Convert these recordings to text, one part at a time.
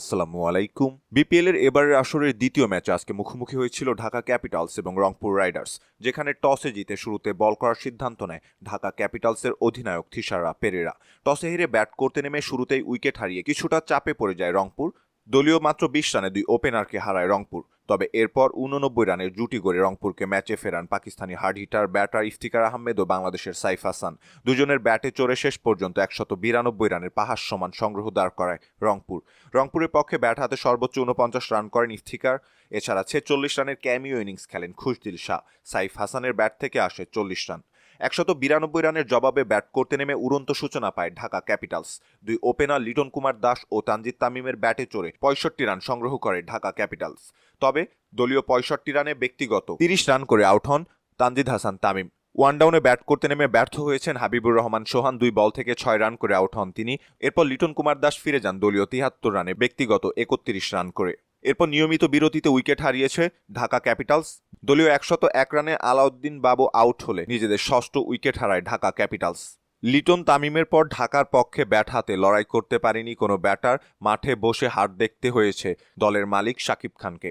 আসসালামু আলাইকুম। বিপিএল এর এবারের আসরের দ্বিতীয় ম্যাচ আজকে মুখোমুখি হয়েছিল ঢাকা ক্যাপিটালস এবং রংপুর রাইডার্স, যেখানে টসে জিতে শুরুতে বল করার সিদ্ধান্ত নেয় ঢাকা ক্যাপিটালসের অধিনায়ক থিসারা পেরেরা। টসে হেরে ব্যাট করতে নেমে শুরুতেই উইকেট হারিয়ে কিছুটা চাপে পড়ে যায় রংপুর। দলীয় মাত্র বিশ রানে দুই ওপেনারকে হারায় রংপুর, তবে এরপর উননব্বই রানের জুটি গড়ে রংপুরকে ম্যাচে ফেরান Pakistani hard hitter, batter Iftikhar Ahmed ও বাংলাদেশের সাইফ হাসান। দুজনের ব্যাটে চড়ে শেষ পর্যন্ত একশত বিরানব্বই রানের পাহাড় সমান সংগ্রহ দাঁড় করায় রংপুর। রংপুরের পক্ষে ব্যাট হাতে সর্বোচ্চ উনপঞ্চাশ রান করেন ইফতিকার। এছাড়া ছেচল্লিশ রানের ক্যামিও ইনিংস খেলেন খুশদিল শাহ। সাইফ হাসানের ব্যাট থেকে আসে চল্লিশ রান। একশত বিরানব্বই রানের জবাবে ব্যাট করতে নেমে উড়ন্ত সূচনা পায় ঢাকা ক্যাপিটালস। দুই ওপেনার লিটন কুমার দাস ও তানজিদ তামিমের ব্যাটে চড়ে পঁয়ষট্টি রান সংগ্রহ করে ঢাকা ক্যাপিটালস। তবে দলীয় পঁয়ষট্টি রানে ব্যক্তিগত তিরিশ রান করে আউট হন তানজিদ হাসান তামিম। ওয়ানডাউনে ব্যাট করতে নেমে ব্যর্থ হয়েছেন হাবিবুর রহমান সোহান, দুই বল থেকে ছয় রান করে আউট হন তিনি। এরপর লিটন কুমার দাস ফিরে যান দলীয় তিয়াত্তর রানে ব্যক্তিগত একত্রিশ রান করে। এরপর নিয়মিত বিরতিতে উইকেট হারিয়েছে ঢাকা ক্যাপিটালস। দলীয় একশত এক রানে আলাউদ্দিন বাবু আউট হলে নিজেদের ষষ্ঠ উইকেট হারায় ঢাকা ক্যাপিটালস। লিটন তামিমের পর ঢাকার পক্ষে ব্যাট হাতে লড়াই করতে পারেনি কোনো ব্যাটার, মাঠে বসে হার দেখতে হয়েছে দলের মালিক শাকিব খানকে।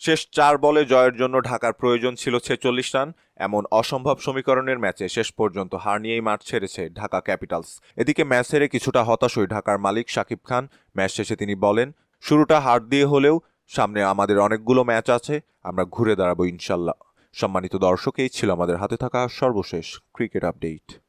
শেষ চার বলে জয়ের জন্য ঢাকার প্রয়োজন ছিল ছেচল্লিশ রান, এমন অসম্ভব সমীকরণের ম্যাচে শেষ পর্যন্ত হার নিয়েই মাঠ ছেড়েছে ঢাকা ক্যাপিটালস। এদিকে ম্যাচ হেরে কিছুটা হতাশই ঢাকার মালিক শাকিব খান, ম্যাচ শেষে তিনি বলেন, শুরুটা হার দিয়ে হলেও সামনে আমাদের অনেকগুলো ম্যাচ আছে, আমরা ঘুরে দাঁড়াবো ইনশাল্লাহ। সম্মানিত দর্শক, এই ছিল আমাদের হাতে থাকা সর্বশেষ ক্রিকেট আপডেট।